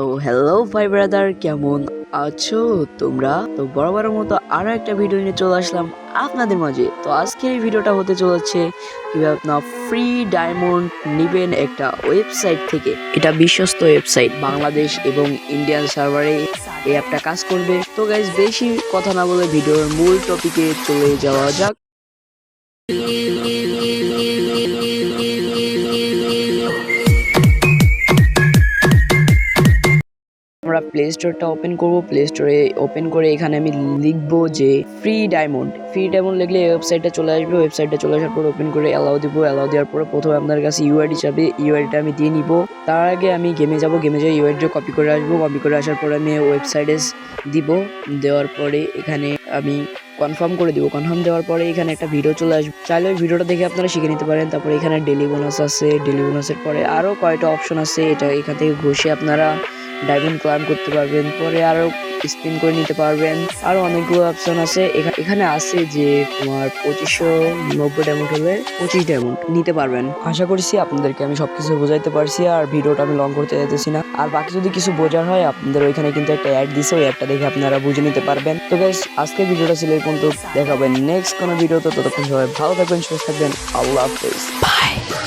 তো হ্যালো ভাই ব্রাদার কেমন আছো তোমরা? তো বরাবরের মতো আরও একটা ভিডিও নিয়ে চলে আসলাম আপনাদের মাঝে। তো আজকের এই ভিডিওটা হতে চলেছে কীভাবে আপনার ফ্রি ডায়মন্ড নিবেন একটা ওয়েবসাইট থেকে। এটা বিশ্বস্ত ওয়েবসাইট বাংলাদেশ এবং ইন্ডিয়ান সার্ভারে এই অ্যাপটা কাজ করবে। তো গাইজ বেশি কথা না বলে ভিডিওর মূল টপিকে চলে যাওয়া যাক। প্লে স্টোরটা ওপেন করব প্লে স্টোরে ওপেন করে এখানে আমি লিখব যে ফ্রি ডায়মন্ড ফ্রি ডায়মন্ড লিখলে ওয়েবসাইটটা চলে আসবে ওয়েবসাইটটা চলে আসার পর ওপেন করে অ্যালাউ দিব। অ্যালাউ দেওয়ার পরে প্রথমে আপনার কাছে ইউআইডি চাবে ইউআইডিটা আমি দিয়ে নিব। তার আগে আমি গেমে যাব গেমে যাই ইউআইডিটা কপি করে আসব। কপি করে আসার পরে আমি ওয়েবসাইটে দিব। দেওয়ার পরে এখানে আমি কনফার্ম করে দিব। কনফার্ম দেওয়ার পরে এখানে একটা ভিডিও চলে আসবে। চাইলে ওই ভিডিওটা দেখে আপনারা শিখে নিতে পারেন। তারপরে এখানে ডেলি বোনাস আছে। ডেলি বোনাসের পরে আরও কয়টা অপশন আছে। এটা এখান থেকে ঘষে আপনারা ডায়মন্ড ক্লাইম করতে পারবেন পরে আরও স্পিন করে নিতে পারবেন। আরও অনেকগুলো অপশন আছে। এখা- এখানে আছে যে তোমার পঁচিশশো নব্বই ডায়মন্ড হলে পঁচিশ ডায়মন্ড নিতে পারবেন। আশা করছি আপনাদেরকে আমি সবকিছু বোঝাইতে পারছি আর ভিডিওটা আমি লং করতে যেতেছি না। আর বাকি যদি কিছু বোঝার হয় আপনাদের ওইখানে কিন্তু একটা অ্যাড দিছে ওই অ্যাডটা দেখে আপনারা বুঝে নিতে পারবেন। তো গাইস আজকের ভিডিওটা ছিল এই পর্যন্ত। দেখাবেন নেক্সট কোনো ভিডিওতে। ততক্ষণ সবাই ভালো থাকবেন সুস্থ থাকবেন। আল্লাহ হাফেজ। বাই